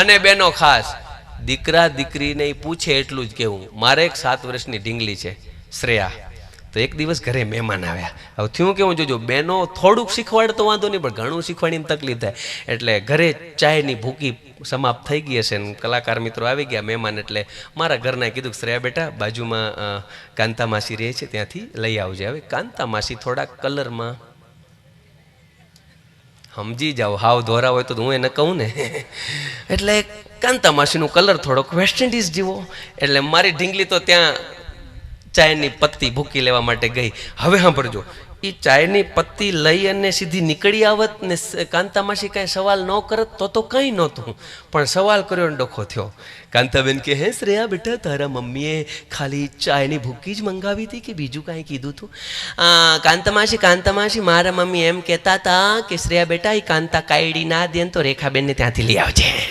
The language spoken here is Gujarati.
અને બેનો ખાસ, દીકરા દીકરીને પૂછે એટલું જ કેવું. મારે એક સાત વર્ષની ઢીંગલી છે, શ્રેયા. તો એક દિવસ ઘરે મહેમાન આવ્યા. હવે થયું કેવું જોજો, બેનો થોડુંક શીખવાડે તો વાંધો નહીં, પણ ઘણું શીખવાડીને તકલીફ થાય. એટલે ઘરે ચાયની ભૂકી સમાપ્ત થઈ ગઈ હશે ને કલાકાર મિત્રો આવી ગયા મહેમાન એટલે મારા ઘરના કીધું શ્રેયા બેટા, બાજુમાં કાંતા માસી રહે છે, ત્યાંથી લઈ આવજે. હવે કાંતા માસી થોડાક કલરમાં સમજી જાઓ, હાવ ધોરા હોય તો હું એને કહું ને. એટલે કાંતા માસીનું કલર થોડોક વેસ્ટ ઇન્ડિઝ જેવો. એટલે મારી ઢીંગલી તો ત્યાં ચાયની પત્તી ભૂકી લેવા માટે ગઈ. હવે સાંભળજો. એ ચાયની પત્તી લઈ અને સીધી નીકળી આવત ને સ- કાંતા માસી કાંઈ સવાલ ન કરત તો તો કંઈ નહોતું. પણ સવાલ કર્યો ને ડોખો થયો. કાંતાબેન કે હે શ્રેયા બેટા તારા મમ્મીએ ખાલી ચાયની ભૂકી જ મંગાવી હતી કે બીજું કાંઈ કીધું હતું "આ, કાંતા માસી કાંતા માસી મારા મમ્મી એમ કહેતા હતા કે શ્રેયા બેટા એ કાંતા કાયડી ના દે તો રેખાબેનને ત્યાંથી લઈ આવજે.